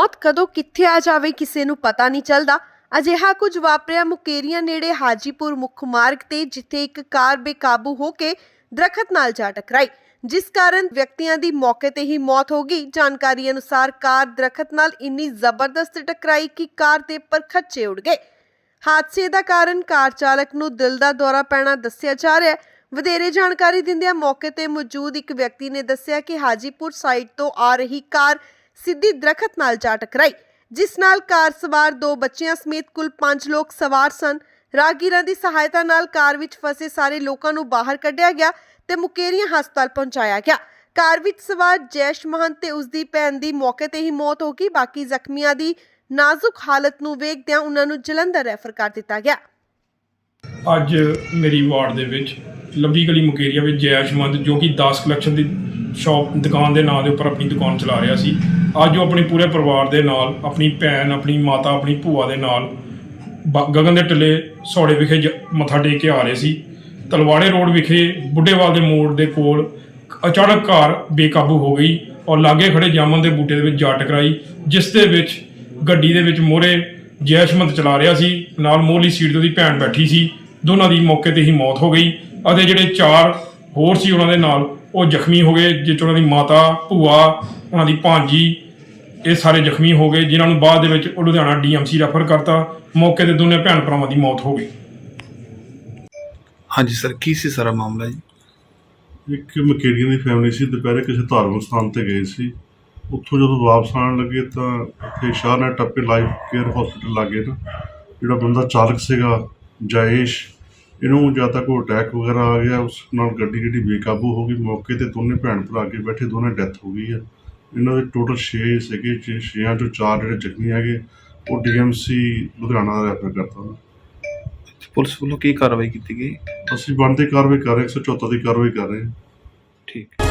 ਮੌਤ ਕਦੋਂ ਕਿੱਥੇ ਆ ਜਾਵੇ ਕਿਸੇ ਨੂੰ ਪਤਾ ਨਹੀਂ ਚੱਲਦਾ। ਅਜਿਹਾ ਕੁਝ ਵਾਪਰਿਆ ਮੁਕੇਰੀਆਂ ਨੇੜੇ ਹਾਜੀਪੁਰ ਮੁੱਖ ਮਾਰਗ ਤੇ, ਜਿੱਥੇ ਇੱਕ ਕਾਰ ਬੇਕਾਬੂ ਹੋ ਕੇ ਦਰਖਤ ਨਾਲ ਜਾ ਟਕਰਾਈ। ਜਿਸ ਕਾਰਨ ਵਿਅਕਤੀਆਂ ਦੀ ਮੌਕੇ ਤੇ ਹੀ ਮੌਤ ਹੋ ਗਈ। ਜਾਣਕਾਰੀ ਅਨੁਸਾਰ ਕਾਰ ਦਰਖਤ ਨਾਲ ਇੰਨੀ ਜ਼ਬਰਦਸਤ ਟਕਰਾਈ ਕਿ ਕਾਰ ਦੇ ਪਰਖੱਚੇ ਉੱਡ ਗਏ। ਹਾਦਸੇ ਦਾ ਕਾਰਨ ਕਾਰ ਚਾਲਕ ਨੂੰ ਦਿਲ ਦਾ ਦੌਰਾ ਪੈਣਾ ਦੱਸਿਆ ਜਾ ਰਿਹਾ ਹੈ। ਵਧੇਰੇ ਜਾਣਕਾਰੀ ਦਿੰਦਿਆਂ ਮੌਕੇ ਤੇ ਮੌਜੂਦ ਇੱਕ ਵਿਅਕਤੀ ਨੇ ਦੱਸਿਆ ਕਿ ਹਾਜੀਪੁਰ ਸਾਈਡ ਤੋਂ ਆ ਰਹੀ ਕਾਰ ਸਿੱਧੀ ਦਰਖਤ ਨਾਲ ਜਾ ਟਕਰਾਈ ਜਿਸ ਨਾਲ ਕਾਰ ਸਵਾਰ ਦੋ ਬੱਚਿਆਂ ਸਮੇਤ ਕੁੱਲ 5 ਲੋਕ ਸਵਾਰ ਸਨ। ਰਾਹਗੀਰਾਂ ਦੀ ਸਹਾਇਤਾ ਨਾਲ ਕਾਰ ਵਿੱਚ ਫਸੇ ਸਾਰੇ ਲੋਕਾਂ ਨੂੰ ਬਾਹਰ ਕੱਢਿਆ ਗਿਆ ਤੇ ਮੁਕੇਰੀਆਂ ਹਸਪਤਾਲ ਪਹੁੰਚਾਇਆ ਗਿਆ। ਕਾਰ ਵਿੱਚ ਸਵਾਰ ਜੈਸ਼ ਮਹੰਤ ਤੇ ਉਸ ਦੀ ਭੈਣ ਦੀ ਮੌਕੇ ਤੇ ਹੀ ਮੌਤ ਹੋ ਗਈ। ਬਾਕੀ ਜ਼ਖਮੀਆਂ ਦੀ ਨਾਜ਼ੁਕ ਹਾਲਤ ਨੂੰ ਵੇਖਦਿਆਂ ਉਹਨਾਂ ਨੂੰ ਜਲੰਧਰ ਰੈਫਰ ਕਰ ਦਿੱਤਾ ਗਿਆ। ਅੱਜ ਮੇਰੀ ਵਾਰਡ ਦੇ ਵਿੱਚ ਲੰਬੀ ਗਲੀ ਮੁਕੇਰੀਆ ਵਿੱਚ ਜੈਸ਼ਮੰਦ ਜੋ ਕਿ 10 ਕਲੈਕਸ਼ਨ ਦੀ ਸ਼ਾਪ, ਦੁਕਾਨ ਦੇ ਨਾਂ ਦੇ ਉੱਪਰ ਆਪਣੀ ਦੁਕਾਨ ਚਲਾ ਰਿਹਾ ਸੀ। ਅੱਜ ਉਹ ਆਪਣੇ ਪੂਰੇ ਪਰਿਵਾਰ ਦੇ ਨਾਲ, ਆਪਣੀ ਭੈਣ, ਆਪਣੀ ਮਾਤਾ, ਆਪਣੀ ਭੂਆ ਦੇ ਨਾਲ ਬ- ਗਗਨ ਦੇ ਟਿੱਲੇ ਸੌੜੇ ਵਿਖੇ ਜ- ਮੱਥਾ ਟੇਕ ਕੇ ਆ ਰਹੇ ਸੀ। ਤਲਵਾੜੇ ਰੋਡ ਵਿਖੇ ਬੁੱਢੇਵਾਲ ਦੇ ਮੋੜ ਦੇ ਕੋਲ ਅਚਾਨਕ ਕਾਰ ਬੇਕਾਬੂ ਹੋ ਗਈ ਔਰ ਲਾਗੇ ਖੜੇ ਜਾਮਨ ਦੇ ਬੂਟੇ ਦੇ ਵਿੱਚ ਜਾ ਟਕਰਾਈ, ਜਿਸ ਦੇ ਵਿੱਚ ਗੱਡੀ ਦੇ ਵਿੱਚ ਮੋਹਰੇ ਜੈਸ਼ਮੰਤ ਚਲਾ ਰਿਹਾ ਸੀ। ਨਾਲ ਮੋਹਲੀ ਸੀਟ ਤੇ ਉਹਦੀ ਭੈਣ ਬੈਠੀ ਸੀ। ਦੋਨਾਂ ਦੀ ਮੌਕੇ ਤੇ ਹੀ ਮੌਤ ਹੋ ਗਈ ਅਤੇ ਜਿਹੜੇ ਚਾਰ ਹੋਰ ਸੀ ਉਹਨਾਂ ਦੇ ਨਾਲ ਉਹ ਜ਼ਖਮੀ ਹੋ ਗਏ ਜਿਸ 'ਚ ਉਹਨਾਂ ਦੀ ਮਾਤਾ ਭੂਆ ਉਹਨਾਂ ਦੀ ਭਾਂਜੀ ਇਹ ਸਾਰੇ ਜ਼ਖਮੀ ਹੋ ਗਏ ਜਿਨ੍ਹਾਂ ਨੂੰ ਬਾਅਦ ਦੇ ਵਿੱਚ ਉਹ ਲੁਧਿਆਣਾ ਡੀਐਮਸੀ ਰੈਫਰ ਕਰਤਾ। ਮੌਕੇ ਤੇ ਦੋਨੇ ਭੈਣ ਭਰਾਵਾਂ ਦੀ ਮੌਤ ਹੋ ਗਈ। ਹਾਂਜੀ ਸਰ ਕੀ ਸੀ ਸਾਰਾ ਮਾਮਲਾ ਜੀ? ਇੱਕ ਮਕੇਰੀਆਂ ਦੀ ਫੈਮਿਲੀ ਸੀ ਦੁਪਹਿਰੇ ਕਿਸੇ ਧਾਰਮਿਕ ਸਥਾਨ ਤੇ ਗਏ ਸੀ। ਉੱਥੋਂ ਜਦੋਂ ਵਾਪਸ ਆਉਣ ਲੱਗੇ ਤਾਂ ਇੱਥੇ ਸ਼ਾਹਨਾ ਟੱਪੇ ਲਾਈਫ ਕੇਅਰ ਹਸਪੀਟਲ ਲਾਗੇ ਨਾ ਜਿਹੜਾ ਬੰਦਾ ਚਾਲਕ ਸੀਗਾ ਜਾਏਸ਼ ਇਹਨੂੰ ਜਾਂ ਤਾਂ ਕੋਈ ਅਟੈਕ ਵਗੈਰਾ ਆ ਗਿਆ ਉਸ ਨਾਲ ਗੱਡੀ ਜਿਹੜੀ ਬੇਕਾਬੂ ਹੋ ਗਈ ਮੌਕੇ ਤੇ ਦੋਨੇ ਭੈਣ ਭਰਾ ਕੇ ਬੈਠੇ ਦੋਨੇ ਡੈਥ ਹੋ ਗਈ ਹੈ। ਇਹਨਾਂ ਦੇ ਟੋਟਲ 6 ਸੀਗੇ 6ਾਂ ਚੋਂ 4 ਜਿਹੜੇ ਜ਼ਖਮੀ ਹੈਗੇ ਉਹ ਡੀਐਮਸੀ ਲੁਧਿਆਣਾ ਦਾ ਰੈਫਰ ਕਰਤਾ ਉਹਨਾਂ ਪੁਲਿਸ ਵੱਲੋਂ ਕੀ ਕਾਰਵਾਈ ਕੀਤੀ ਗਈ? ਅਸੀਂ ਬਣਦੀ ਕਾਰਵਾਈ ਕਰ ਰਹੇ 174 ਦੀ ਕਾਰਵਾਈ ਕਰ ਰਹੇ ਹਾਂ। ਠੀਕ।